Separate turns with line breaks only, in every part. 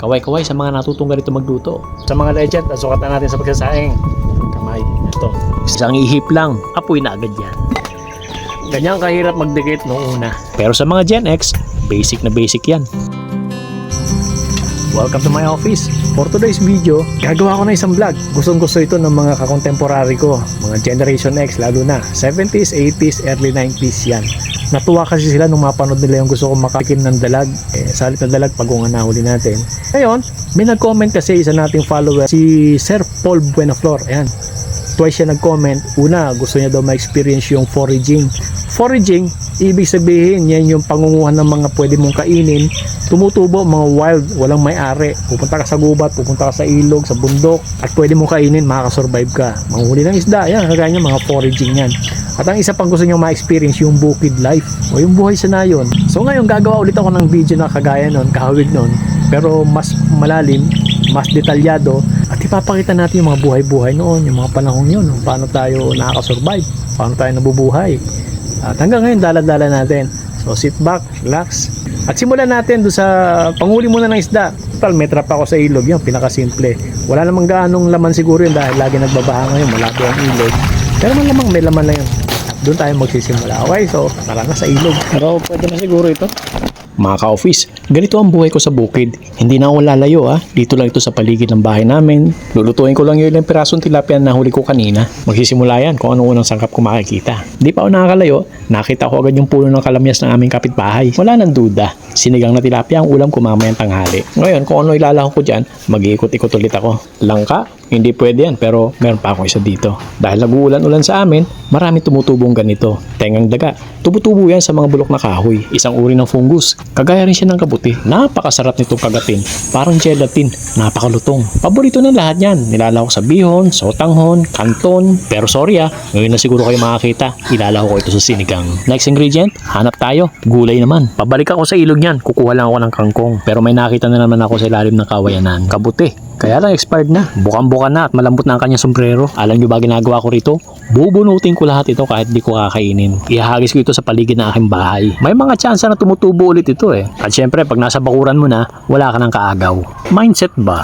Kaway-kaway sa mga natutong ganito magluto. Sa mga legend, sukat na natin sa pagsasaing. Kamay, ito. Isang ihip lang, apoy na agad yan. Ganyan kahirap magdikit noong una. Pero sa mga Gen X, basic na basic yan. Welcome to my office. For today's video, gagawa ko na isang vlog. Gustong gusto ito ng mga kakontemporary ko, mga Generation X lalo na. 70s, 80s, early 90s yan. Natuwa kasi sila nung mapanood nila yung gusto kong makakin ng dalag. Eh, salit na dalag pag nga nahuli natin. Ngayon, may nag-comment kasi isa nating follower, si Sir Paul Buenaflor. Ayan, twice siya nag-comment. Una, gusto niya daw ma-experience yung foraging. Foraging, ibig sabihin, yan yung pangunguhan ng mga pwede mong kainin. Tumutubo, mga wild, walang may-ari. Pupunta ka sa gubat, pupunta ka sa ilog, sa bundok, at pwede mong kainin, makakasurvive ka. Manghuli ng isda, yan, kagaya niya, mga foraging yan. At ang isa pang gusto niyang ma-experience, yung bukid life, o yung buhay sa nayon. So ngayon, gagawa ulit ako ng video na kagaya nun, kahawig nun, pero mas malalim, mas detalyado at ipapakita natin yung mga buhay-buhay noon, yung mga panahon yun, paano tayo nakakasurvive, paano tayo nabubuhay. At hanggang ngayon, dala-dala natin. So sit back, relax. At simulan natin doon sa panghuli muna ng isda. Total, may trap ako sa ilog, yun, pinakasimple. Wala namang gaanong laman siguro yun dahil lagi nagbabaha ngayon, malabo ang ilog. Pero man lamang may laman na yun. Doon tayo magsisimula. Okay, so tara na sa ilog. Pero pwede na siguro ito. Mga ka-office, ganito ang buhay ko sa bukid. Hindi na ako lalayo ah. Dito lang ito sa paligid ng bahay namin. Lulutuin ko lang yung ilang pirasong tilapia na huli ko kanina. Magsisimula yan kung ano unang sangkap ko makikita. Di pa ako nakakalayo, nakita ko agad yung puno ng kalamyas ng aming kapitbahay. Wala nang duda. Sinigang na tilapia ang ulam ko mamayang tanghali. Ngayon, kung ano ilalako ko dyan, mag-iikot-ikot ulit ako. Langka, hindi pwede yan pero meron pa ako isa dito. Dahil nag-uulan-ulan sa amin, marami tumutubong ganito. Tengang daga. Tumutubo yan sa mga bulok na kahoy. Isang uri ng fungus. Kagaya rin siya ng kabuti. Napakasarap nitong kagatin. Parang gelatin. Napakalutong. Paborito ng lahat yan. Nilalako sa bihon, sotanghon, kanton. Pero sorry ah, ngayon na siguro kayo makakita. Ilalako ko ito sa sinigang. Next ingredient, hanap tayo. Gulay naman. Pabalik ako sa ilog niyan. Kukuha lang ako ng kangkong. Pero may nakita na naman ako sa ilalim ng kawayanan. Kabuti. Kaya lang expired na. Bukang-buka na at malambot na ang kanyang sombrero. Alam nyo ba ginagawa ko rito? Bubunutin ko lahat ito kahit di ko kakainin. Ihagis ko ito sa paligid ng aking bahay. May mga tsansa na tumutubo ulit ito eh. At syempre, pag nasa bakuran mo na, wala ka ng kaagaw. Mindset ba?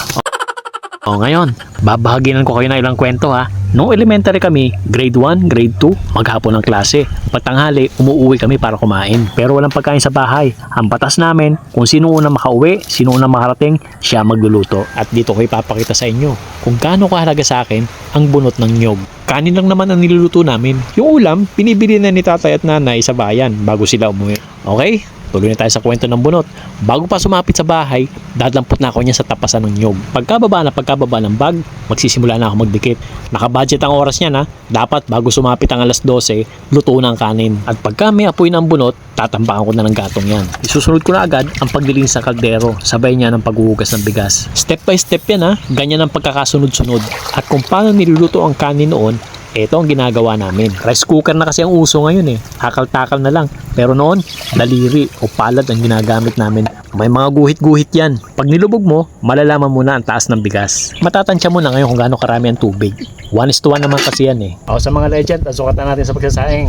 O ngayon, babahaginan ko kayo ng ilang kwento ha. Noong elementary kami, grade 1, grade 2, maghapon ng klase. Pagtanghali, umuwi kami para kumain. Pero walang pagkain sa bahay. Ang batas namin, kung sino una makauwi, sino una makarating, siya magluluto. At dito ko ipapakita sa inyo kung gaano kahalaga sa akin ang bunot ng nyog. Kanin lang naman ang niluluto namin. Yung ulam, pinibili na ni tatay at nanay sa bayan bago sila umuwi. Okay? Tuloy na tayo sa kwento ng bunot. Bago pa sumapit sa bahay, dadlampot na ako niya sa tapasan ng nyog. Pagkababa na pagkababa ng bag, magsisimula na ako magdikit. Nakabudget ang oras niya na, dapat bago sumapit ang alas 12, luto na ang kanin. At pagka may apoy ng bunot, tatambakan ko na ng gatong yan. Isusunod ko na agad ang paglilinis sa kaldero, sabay niya ng paghuhugas ng bigas. Step by step yan ha, ganyan ang pagkakasunod-sunod. At kung paano niluluto ang kanin noon, ito ang ginagawa namin. Rice cooker na kasi ang uso ngayon eh. Hakal-takal na lang. Pero noon, daliri o palad ang ginagamit namin. May mga guhit-guhit yan. Pag nilubog mo, malalaman mo na ang taas ng bigas. Matatansya mo na ngayon kung gaano karami ang tubig. One is to one naman kasi yan eh. O sa mga legend, sukat na natin sa pagsasaing.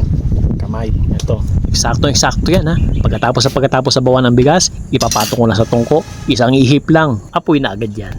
Kamay, ito. Eksakto-eksakto yan ha. Pagkatapos sa pagkatapos sa bawan ng bigas, ipapatong ko na sa tungko. Isang ihip lang, apoy na agad yan.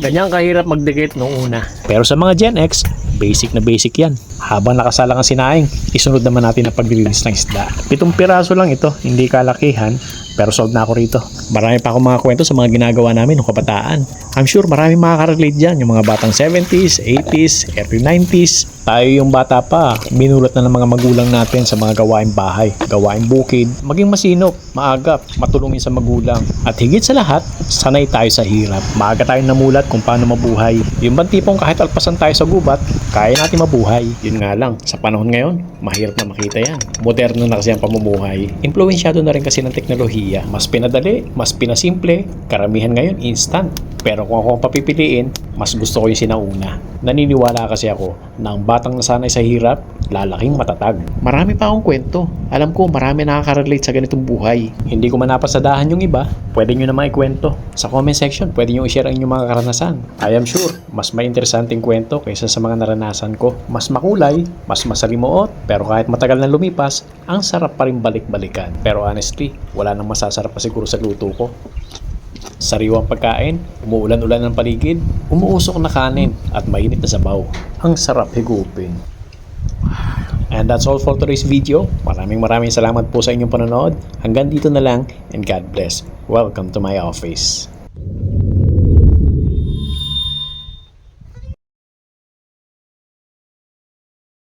Ganyan kahirap magdikit noong una. Pero sa mga Gen X, basic na basic yan. Habang nakasalang ang sinaing, isunod naman natin ang paglilinis ng isda. Pitong piraso lang ito, hindi kalakihan, pero solved na ako rito. Marami pa akong mga kwento sa mga ginagawa namin noong kabataan. I'm sure marami makaka-relate dyan, yung mga batang 70s, 80s, early 90s. Tayo yung bata pa, binulat na ng mga magulang natin sa mga gawaing bahay, gawaing bukid, maging masinop, maagap, matulungin sa magulang. At higit sa lahat, sanay tayo sa hirap. Maaga tayong namulat kung paano mabuhay. Yung bang tipong kahit alpasan tayo sa gubat, kaya natin mabuhay. Yun nga lang, sa panahon ngayon, mahirap na makita yan. Moderno na kasi ang pamumuhay. Impluensyado na rin kasi ng teknolohiya. Mas pinadali, mas pinasimple, karamihan ngayon instant. Pero kung ako ang papipiliin, mas gusto ko yung sinauna. Naniniwala kasi ako na ang batang nasanay sa hirap, lalaking matatag. Marami pa akong kwento. Alam ko marami nakaka-relate sa ganitong buhay. Hindi ko man napasadahan yung iba, pwede nyo naman ikwento. Sa comment section, pwede nyo i-share ang inyong mga karanasan. I am sure, mas may interesanting kwento kaysa sa mga naranasan ko. Mas makulay, mas masalimuot, pero kahit matagal na lumipas, ang sarap pa rin balik-balikan. Pero honestly, wala nang masasarap pa siguro sa luto ko. Sariwang pagkain, umuulan-ulan ng paligid, umuusok na kanin at mainit na sabaw. Ang sarap higupin. And that's all for today's video. Maraming maraming salamat po sa inyong panonood. Hanggang dito na lang and God bless. Welcome to my office.